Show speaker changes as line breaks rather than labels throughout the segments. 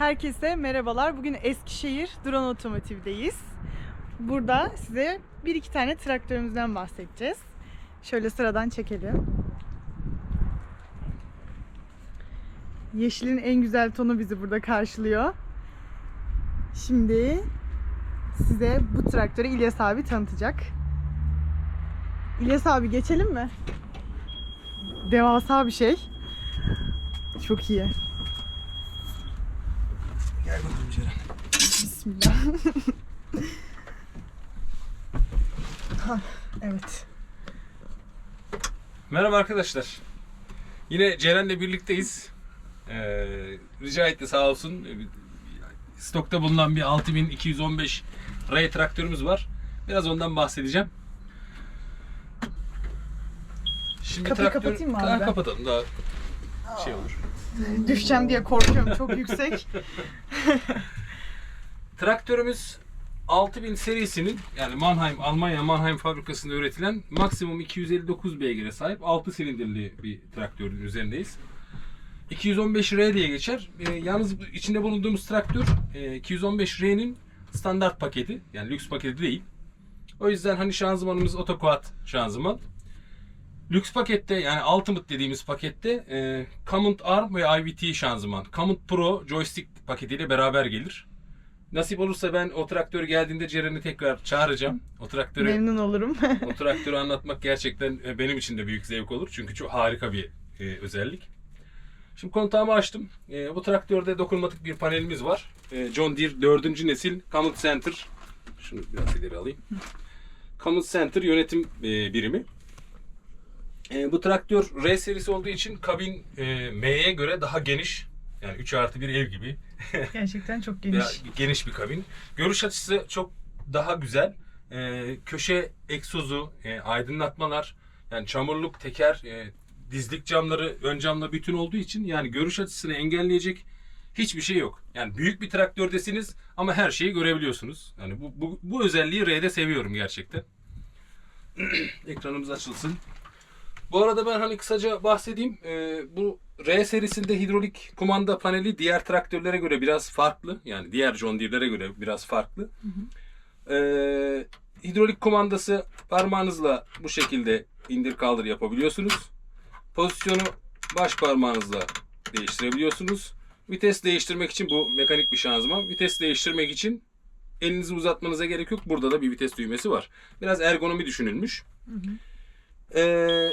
Herkese merhabalar. Bugün Eskişehir Duran Otomotiv'deyiz. Burada size bir iki tane traktörümüzden bahsedeceğiz. Şöyle sıradan çekelim. Yeşilin en güzel tonu bizi burada karşılıyor. Şimdi size bu traktörü İlyas abi tanıtacak. İlyas abi geçelim mi? Devasa bir şey. Çok iyi.
Gel bakalım Ceren.
Bismillah. Ha, evet.
Merhaba arkadaşlar. Yine Ceren'le birlikteyiz. Ee, rica etti sağ olsun. Ee, Stokta bulunan bir 6215 Ray traktörümüz var. Biraz ondan bahsedeceğim. Şimdi
Kapıyı kapatayım mı abi
Ha,
ben?
kapatalım daha şey olur.
Düşeceğim diye korkuyorum. Çok yüksek.
Traktörümüz 6000 serisinin yani Mannheim, Almanya Mannheim fabrikasında üretilen maksimum 259 beygire sahip 6 silindirli bir traktörün üzerindeyiz. 215R diye geçer. Ee, yalnız içinde bulunduğumuz traktör e, 215R'nin standart paketi. Yani lüks paketi değil. O yüzden hani şanzımanımız otoquad şanzıman. Lüks pakette yani Ultimate dediğimiz pakette e, Command Arm ve IVT şanzıman. Command Pro joystick paketiyle beraber gelir. Nasip olursa ben o traktör geldiğinde Ceren'i tekrar çağıracağım. O traktörü
Memnun olurum.
o traktörü anlatmak gerçekten e, benim için de büyük zevk olur. Çünkü çok harika bir e, özellik. Şimdi kontağımı açtım. E, bu traktörde dokunmatik bir panelimiz var. E, John Deere 4. nesil Command Center. Şunu biraz ileri alayım. Command Center yönetim e, birimi. E, bu traktör R serisi olduğu için kabin e, M'ye göre daha geniş. Yani 3 artı bir ev gibi.
Gerçekten çok
Ya,
geniş.
geniş bir kabin. Görüş açısı çok daha güzel. Ee, köşe egzozu, e, aydınlatmalar, yani çamurluk, teker, e, dizlik camları, ön camla bütün olduğu için yani görüş açısını engelleyecek hiçbir şey yok. Yani büyük bir traktördesiniz ama her şeyi görebiliyorsunuz. Yani bu, bu, bu özelliği R'de seviyorum gerçekten. Ekranımız açılsın. Bu arada ben hani kısaca bahsedeyim. Ee, bu R serisinde hidrolik kumanda paneli diğer traktörlere göre biraz farklı. Yani diğer John Deere'lere göre biraz farklı. Ee, hidrolik kumandası parmağınızla bu şekilde indir kaldır yapabiliyorsunuz. Pozisyonu baş parmağınızla değiştirebiliyorsunuz. Vites değiştirmek için bu mekanik bir şanzıman. Vites değiştirmek için elinizi uzatmanıza gerek yok. Burada da bir vites düğmesi var. Biraz ergonomi düşünülmüş. Ee,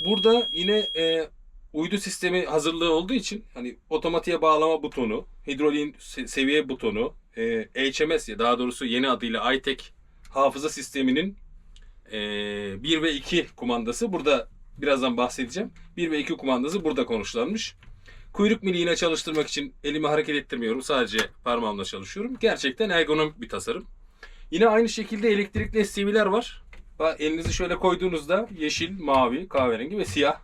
burada yine e, uydu sistemi hazırlığı olduğu için hani otomatiğe bağlama butonu, hidroliğin se- seviye butonu, e, HMS ya daha doğrusu yeni adıyla iTech hafıza sisteminin e, 1 ve 2 kumandası burada birazdan bahsedeceğim. 1 ve 2 kumandası burada konuşlanmış. Kuyruk miliğine çalıştırmak için elimi hareket ettirmiyorum. Sadece parmağımla çalışıyorum. Gerçekten ergonomik bir tasarım. Yine aynı şekilde elektrikli SCV'ler var. Elinizi şöyle koyduğunuzda yeşil, mavi, kahverengi ve siyah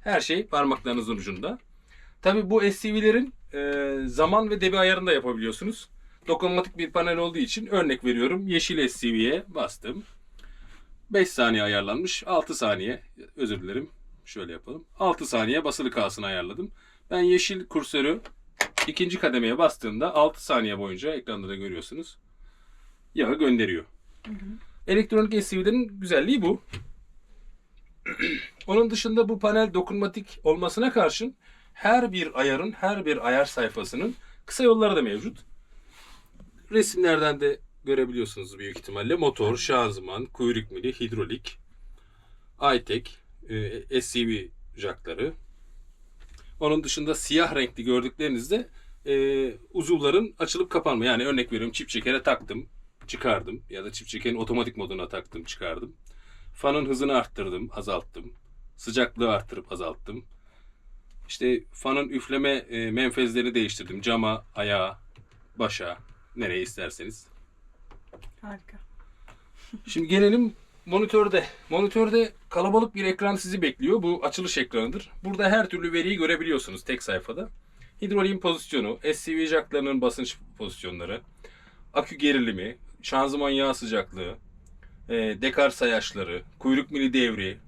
her şey parmaklarınızın ucunda. Tabi bu SCV'lerin e, zaman ve debi ayarını da yapabiliyorsunuz. Dokunmatik bir panel olduğu için örnek veriyorum. Yeşil SCV'ye bastım. 5 saniye ayarlanmış. 6 saniye özür dilerim. Şöyle yapalım. 6 saniye basılı kalsın ayarladım. Ben yeşil kursörü ikinci kademeye bastığımda 6 saniye boyunca ekranda da görüyorsunuz. Yağı gönderiyor. Elektronik SCV'lerin güzelliği bu. Onun dışında bu panel dokunmatik olmasına karşın her bir ayarın, her bir ayar sayfasının kısa yolları da mevcut. Resimlerden de görebiliyorsunuz büyük ihtimalle. Motor, şanzıman, kuyruk mili, hidrolik, iTech, e, SCV jackları. Onun dışında siyah renkli gördüklerinizde e, uzuvların açılıp kapanma. Yani örnek veriyorum çift çekere taktım, çıkardım. Ya da çift çekerin otomatik moduna taktım, çıkardım. Fanın hızını arttırdım, azalttım. Sıcaklığı arttırıp azalttım. İşte fanın üfleme e, menfezlerini değiştirdim. Cama, ayağa, başa, nereye isterseniz.
Harika.
Şimdi gelelim monitörde. Monitörde kalabalık bir ekran sizi bekliyor. Bu açılış ekranıdır. Burada her türlü veriyi görebiliyorsunuz tek sayfada. Hidroliğin pozisyonu, SCV jacklarının basınç pozisyonları, akü gerilimi, şanzıman yağ sıcaklığı, e, dekar sayaçları, kuyruk mili devri,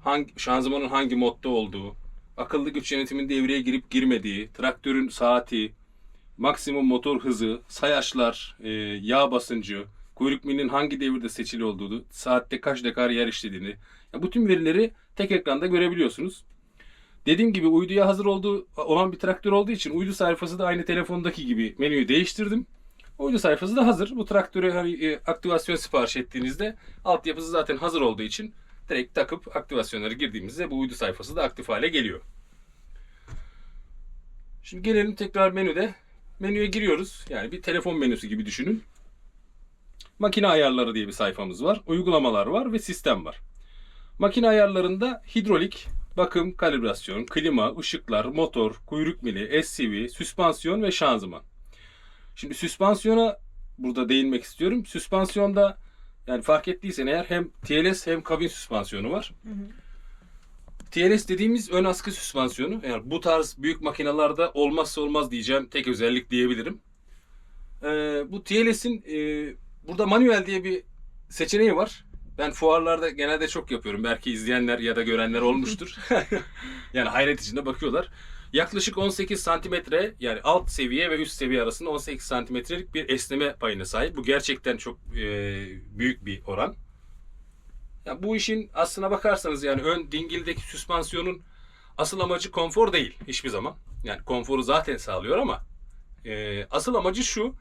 hangi, şanzımanın hangi modda olduğu, akıllı güç yönetimin devreye girip girmediği, traktörün saati, maksimum motor hızı, sayaçlar, e, yağ basıncı, kuyruk milinin hangi devirde seçili olduğunu, saatte kaç dekar yer işlediğini, ya bu tüm verileri tek ekranda görebiliyorsunuz. Dediğim gibi uyduya hazır olduğu olan bir traktör olduğu için uydu sayfası da aynı telefondaki gibi menüyü değiştirdim. Uydu sayfası da hazır. Bu traktörü hani e, aktivasyon sipariş ettiğinizde altyapısı zaten hazır olduğu için direkt takıp aktivasyonları girdiğimizde bu uydu sayfası da aktif hale geliyor. Şimdi gelelim tekrar menüde. Menüye giriyoruz. Yani bir telefon menüsü gibi düşünün. Makine ayarları diye bir sayfamız var. Uygulamalar var ve sistem var. Makine ayarlarında hidrolik, bakım, kalibrasyon, klima, ışıklar, motor, kuyruk mili, SCV, süspansiyon ve şanzıman. Şimdi süspansiyona burada değinmek istiyorum. Süspansiyonda yani fark ettiysen eğer hem TLS hem kabin süspansiyonu var. TLS dediğimiz ön askı süspansiyonu. Yani bu tarz büyük makinalarda olmazsa olmaz diyeceğim tek özellik diyebilirim. Ee, bu TLS'in e, burada manuel diye bir seçeneği var. Ben fuarlarda genelde çok yapıyorum. Belki izleyenler ya da görenler olmuştur. yani hayret içinde bakıyorlar. Yaklaşık 18 santimetre yani alt seviye ve üst seviye arasında 18 santimetrelik bir esneme payına sahip. Bu gerçekten çok e, büyük bir oran. Ya bu işin aslına bakarsanız yani ön dingildeki süspansiyonun asıl amacı konfor değil hiçbir zaman. Yani konforu zaten sağlıyor ama e, asıl amacı şu.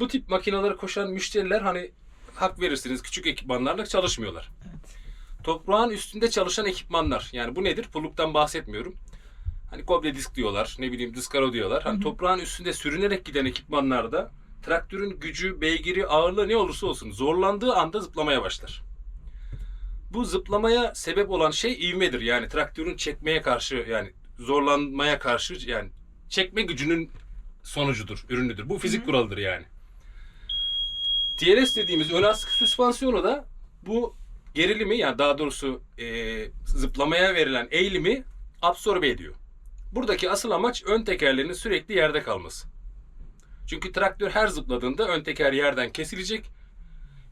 Bu tip makinaları koşan müşteriler hani hak verirsiniz küçük ekipmanlarla çalışmıyorlar. Toprağın üstünde çalışan ekipmanlar. Yani bu nedir? Pulluktan bahsetmiyorum. Hani koble disk diyorlar, ne bileyim diskaro diyorlar. Hani toprağın üstünde sürünerek giden ekipmanlarda traktörün gücü, beygiri, ağırlığı ne olursa olsun zorlandığı anda zıplamaya başlar. Bu zıplamaya sebep olan şey ivmedir. Yani traktörün çekmeye karşı yani zorlanmaya karşı yani çekme gücünün sonucudur, ürünüdür. Bu fizik kuralıdır yani. TLS dediğimiz ön askı süspansiyonu da bu gerilimi yani daha doğrusu e, zıplamaya verilen eğilimi absorbe ediyor. Buradaki asıl amaç ön tekerlerin sürekli yerde kalması. Çünkü traktör her zıpladığında ön teker yerden kesilecek.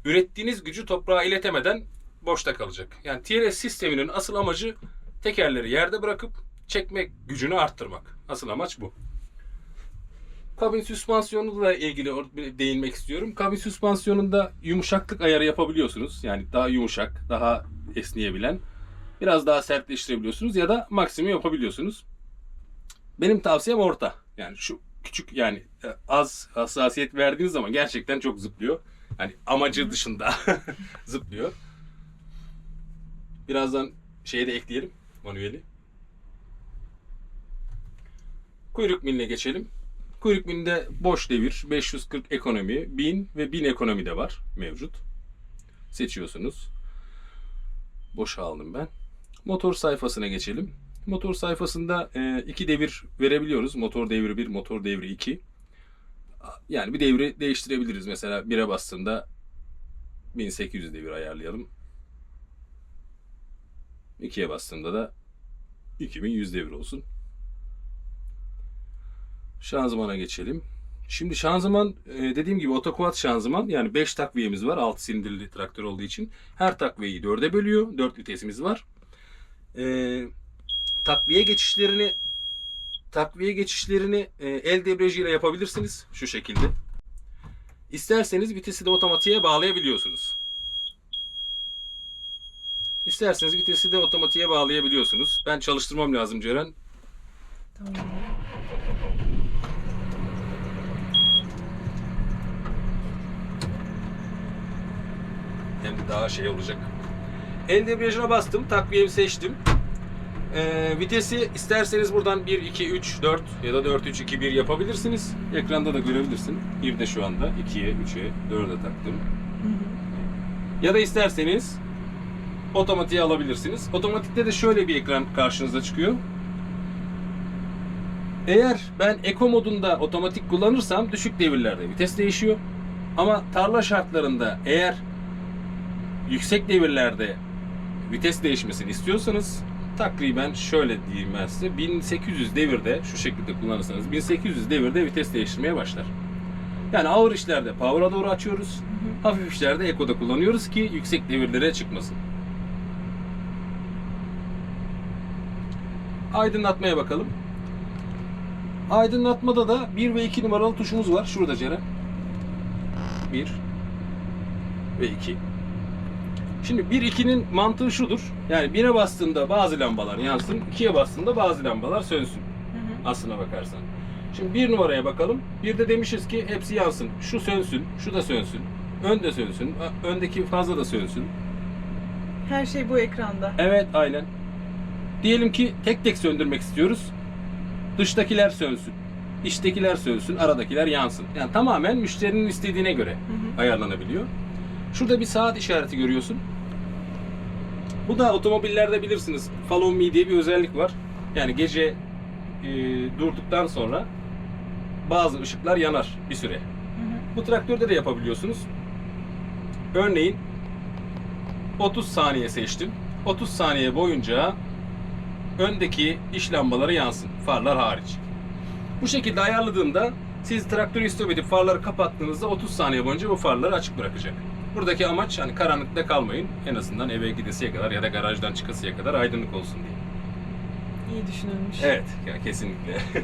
Ürettiğiniz gücü toprağa iletemeden boşta kalacak. Yani TLS sisteminin asıl amacı tekerleri yerde bırakıp çekme gücünü arttırmak. Asıl amaç bu. Kabin süspansiyonuyla ilgili değinmek istiyorum. Kabin süspansiyonunda yumuşaklık ayarı yapabiliyorsunuz. Yani daha yumuşak, daha esneyebilen. Biraz daha sertleştirebiliyorsunuz ya da maksimum yapabiliyorsunuz. Benim tavsiyem orta. Yani şu küçük yani e, az hassasiyet verdiğiniz zaman gerçekten çok zıplıyor. Yani amacı dışında zıplıyor. Birazdan şeyi de ekleyelim manueli. Kuyruk miline geçelim. Kuyruk milinde boş devir, 540 ekonomi, 1000 ve 1000 ekonomi de var mevcut. Seçiyorsunuz. Boşa aldım ben. Motor sayfasına geçelim. Motor sayfasında e, iki devir verebiliyoruz. Motor devri 1, motor devri 2. Yani bir devri değiştirebiliriz. Mesela 1'e bastığında 1800 devir ayarlayalım. 2'ye bastığımda da 2100 devir olsun. Şanzımana geçelim. Şimdi şanzıman e, dediğim gibi otokuat şanzıman yani 5 takviyemiz var 6 silindirli traktör olduğu için. Her takviyeyi 4'e bölüyor. 4 vitesimiz var. E, takviye geçişlerini takviye geçişlerini e, el debriyajıyla yapabilirsiniz şu şekilde. İsterseniz vitesi de otomatiğe bağlayabiliyorsunuz. İsterseniz vitesi de otomatiğe bağlayabiliyorsunuz. Ben çalıştırmam lazım Ceren.
Tamam.
Hem daha şey olacak. El debriyajına bastım. Takviyemi seçtim. Ee, vitesi isterseniz buradan 1, 2, 3, 4 ya da 4, 3, 2, 1 yapabilirsiniz. Ekranda da görebilirsin. 1 de şu anda. 2'ye, 3'e, 4'e taktım. Ya da isterseniz otomatiğe alabilirsiniz. Otomatikte de şöyle bir ekran karşınıza çıkıyor. Eğer ben Eco modunda otomatik kullanırsam düşük devirlerde vites değişiyor. Ama tarla şartlarında eğer yüksek devirlerde vites değişmesini istiyorsanız takriben şöyle diyeyim ben size 1800 devirde şu şekilde kullanırsanız 1800 devirde vites değiştirmeye başlar. Yani ağır işlerde power'a doğru açıyoruz. Hafif işlerde eko'da kullanıyoruz ki yüksek devirlere çıkmasın. Aydınlatmaya bakalım. Aydınlatmada da 1 ve 2 numaralı tuşumuz var. Şurada Ceren. 1 ve 2. Şimdi 1-2'nin mantığı şudur. Yani 1'e bastığında bazı lambalar yansın, 2'ye bastığında bazı lambalar sönsün. Aslına bakarsan. Şimdi bir numaraya bakalım. Bir de demişiz ki hepsi yansın. Şu sönsün, şu da sönsün. Ön de sönsün, öndeki fazla da sönsün.
Her şey bu ekranda.
Evet, aynen. Diyelim ki tek tek söndürmek istiyoruz. Dıştakiler sönsün. İçtekiler sönsün, aradakiler yansın. Yani tamamen müşterinin istediğine göre
hı.
ayarlanabiliyor. Şurada bir saat işareti görüyorsun. Bu da otomobillerde bilirsiniz. Follow me diye bir özellik var. Yani gece e, durduktan sonra bazı ışıklar yanar bir süre.
Hı hı.
Bu traktörde de yapabiliyorsunuz. Örneğin 30 saniye seçtim. 30 saniye boyunca öndeki iş lambaları yansın. Farlar hariç. Bu şekilde ayarladığımda siz traktörü stop edip farları kapattığınızda 30 saniye boyunca bu farları açık bırakacak. Buradaki amaç hani karanlıkta kalmayın. En azından eve gidesiye kadar ya da garajdan çıkasıya kadar aydınlık olsun diye.
İyi düşünülmüş.
Evet, ya kesinlikle.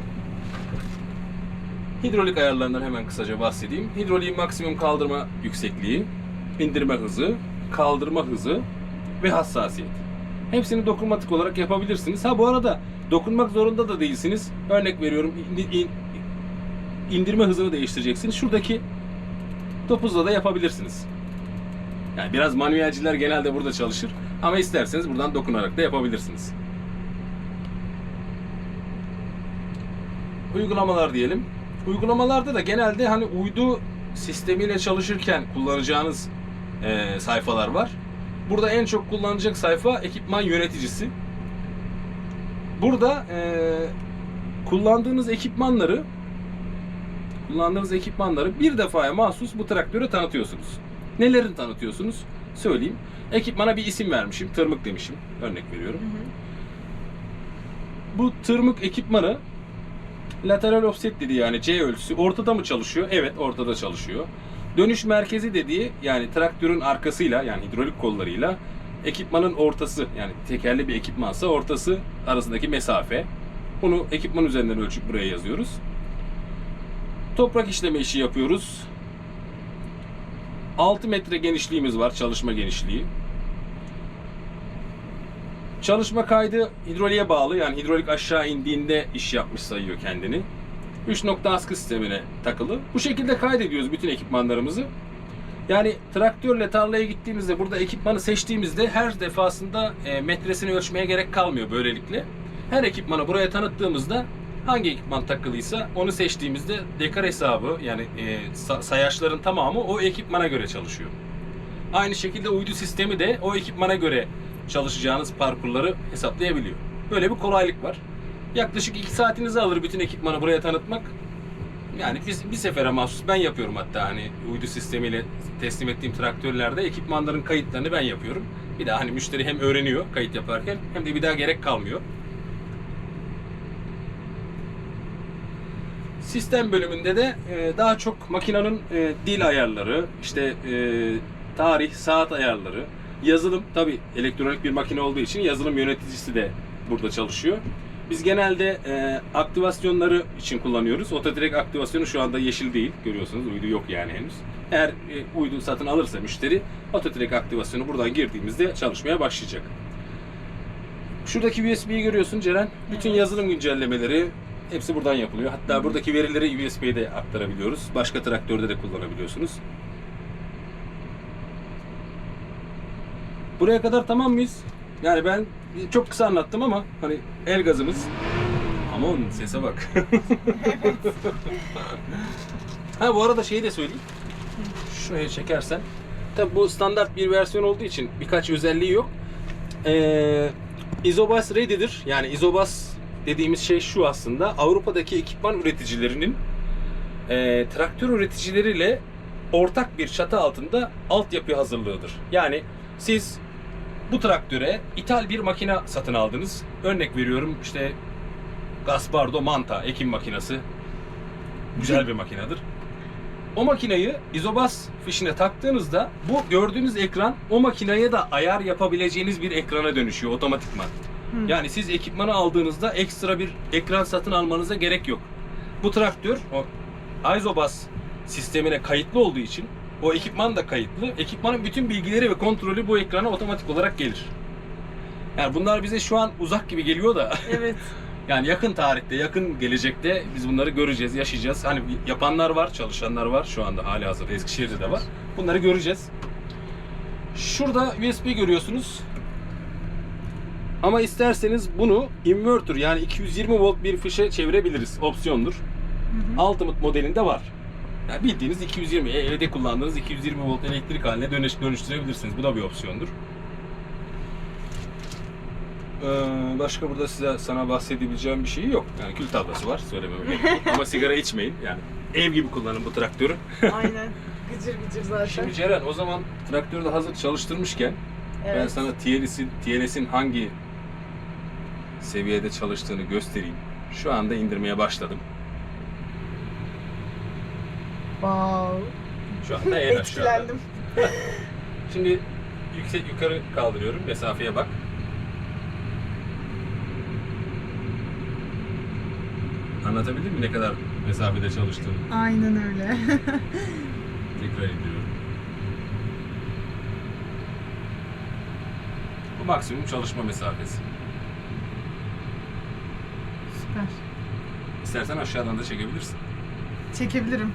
Hidrolik ayarlarından hemen kısaca bahsedeyim. Hidroliğin maksimum kaldırma yüksekliği, indirme hızı, kaldırma hızı ve hassasiyet. Hepsini dokunmatik olarak yapabilirsiniz. Ha bu arada dokunmak zorunda da değilsiniz. Örnek veriyorum in- in- indirme hızını değiştireceksiniz. Şuradaki topuzla da yapabilirsiniz. Yani biraz manuelciler genelde burada çalışır. Ama isterseniz buradan dokunarak da yapabilirsiniz. uygulamalar diyelim. Uygulamalarda da genelde hani uydu sistemiyle çalışırken kullanacağınız e, sayfalar var. Burada en çok kullanılacak sayfa ekipman yöneticisi. Burada e, kullandığınız ekipmanları kullandığınız ekipmanları bir defaya mahsus bu traktöre tanıtıyorsunuz. Nelerini tanıtıyorsunuz? Söyleyeyim. Ekipmana bir isim vermişim. Tırmık demişim. Örnek veriyorum.
Hı hı.
Bu tırmık ekipmanı lateral offset dediği yani C ölçüsü ortada mı çalışıyor? Evet ortada çalışıyor. Dönüş merkezi dediği yani traktörün arkasıyla yani hidrolik kollarıyla ekipmanın ortası yani tekerli bir ekipmansa ortası arasındaki mesafe. Bunu ekipman üzerinden ölçüp buraya yazıyoruz. Toprak işleme işi yapıyoruz. 6 metre genişliğimiz var çalışma genişliği. Çalışma kaydı hidroliğe bağlı. Yani hidrolik aşağı indiğinde iş yapmış sayıyor kendini. 3 nokta askı sistemine takılı. Bu şekilde kaydediyoruz bütün ekipmanlarımızı. Yani traktörle tarlaya gittiğimizde burada ekipmanı seçtiğimizde her defasında e, metresini ölçmeye gerek kalmıyor böylelikle. Her ekipmanı buraya tanıttığımızda hangi ekipman takılıysa onu seçtiğimizde dekar hesabı yani e, sa- sayaçların tamamı o ekipmana göre çalışıyor. Aynı şekilde uydu sistemi de o ekipmana göre çalışacağınız parkurları hesaplayabiliyor. Böyle bir kolaylık var. Yaklaşık 2 saatinizi alır bütün ekipmanı buraya tanıtmak. Yani biz bir sefere mahsus ben yapıyorum hatta hani uydu sistemiyle teslim ettiğim traktörlerde ekipmanların kayıtlarını ben yapıyorum. Bir daha hani müşteri hem öğreniyor kayıt yaparken hem de bir daha gerek kalmıyor. Sistem bölümünde de e, daha çok makinenin e, dil ayarları, işte e, tarih, saat ayarları, yazılım tabi elektronik bir makine olduğu için yazılım yöneticisi de burada çalışıyor. Biz genelde e, aktivasyonları için kullanıyoruz. Otodirekt aktivasyonu şu anda yeşil değil. Görüyorsunuz uydu yok yani henüz. Eğer e, uydu satın alırsa müşteri otodirekt aktivasyonu buradan girdiğimizde çalışmaya başlayacak. Şuradaki USB'yi görüyorsun Ceren. Bütün yazılım güncellemeleri hepsi buradan yapılıyor. Hatta buradaki verileri USB'ye de aktarabiliyoruz. Başka traktörde de kullanabiliyorsunuz. Buraya kadar tamam mıyız? Yani ben çok kısa anlattım ama hani el gazımız. Aman sese bak. ha bu arada şeyi de söyleyeyim. Şuraya çekersen. Tabi bu standart bir versiyon olduğu için birkaç özelliği yok. Ee, Isobus Ready'dir. Yani Isobus dediğimiz şey şu aslında. Avrupa'daki ekipman üreticilerinin e, traktör üreticileriyle ortak bir çatı altında altyapı hazırlığıdır. Yani siz bu traktöre ithal bir makine satın aldınız. Örnek veriyorum işte Gaspardo Manta ekim makinesi. Güzel bir makinedir. O makineyi izobas fişine taktığınızda bu gördüğünüz ekran o makineye de ayar yapabileceğiniz bir ekrana dönüşüyor otomatikman.
Hı.
Yani siz ekipmanı aldığınızda ekstra bir ekran satın almanıza gerek yok. bu traktör o Isobus sistemine kayıtlı olduğu için o ekipman da kayıtlı. Ekipmanın bütün bilgileri ve kontrolü bu ekrana otomatik olarak gelir. Yani bunlar bize şu an uzak gibi geliyor da
Evet.
yani yakın tarihte, yakın gelecekte biz bunları göreceğiz, yaşayacağız. Hani yapanlar var, çalışanlar var şu anda hali hazırda Eskişehir'de de var. Bunları göreceğiz. Şurada USB görüyorsunuz. Ama isterseniz bunu inverter yani 220 volt bir fişe çevirebiliriz. Opsiyondur. Ultimate modelinde var. Yani bildiğiniz 220, e, evde kullandığınız 220 volt elektrik haline dönüş, dönüştürebilirsiniz. Bu da bir opsiyondur. Ee, başka burada size sana bahsedebileceğim bir şey yok. Yani kül tablası var söylememe gerek yok. Ama sigara içmeyin. Yani ev gibi kullanın bu traktörü.
Aynen. Gıcır gıcır zaten.
Şimdi Ceren o zaman traktörü de hazır çalıştırmışken ben
evet.
sana TLS'in TLS'in hangi seviyede çalıştığını göstereyim. Şu anda indirmeye başladım.
Wow.
Şu anda en aşağıda.
Etkilendim.
Şimdi yüksek yukarı kaldırıyorum. Mesafeye bak. Anlatabildim mi ne kadar mesafede çalıştığını?
Aynen öyle.
Tekrar indiriyorum. Bu maksimum çalışma mesafesi. İstersen aşağıdan da çekebilirsin.
Çekebilirim.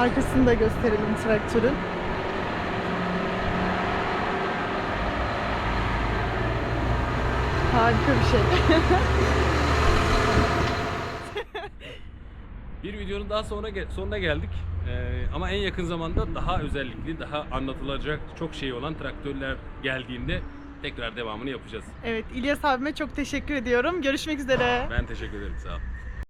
Arkasını da gösterelim traktörün. Harika bir şey.
Bir videonun daha sonra sonuna geldik. Ee, ama en yakın zamanda daha özellikli, daha anlatılacak çok şey olan traktörler geldiğinde tekrar devamını yapacağız.
evet İlyas abime çok teşekkür ediyorum. Görüşmek üzere.
Ben teşekkür ederim. Sağ ol.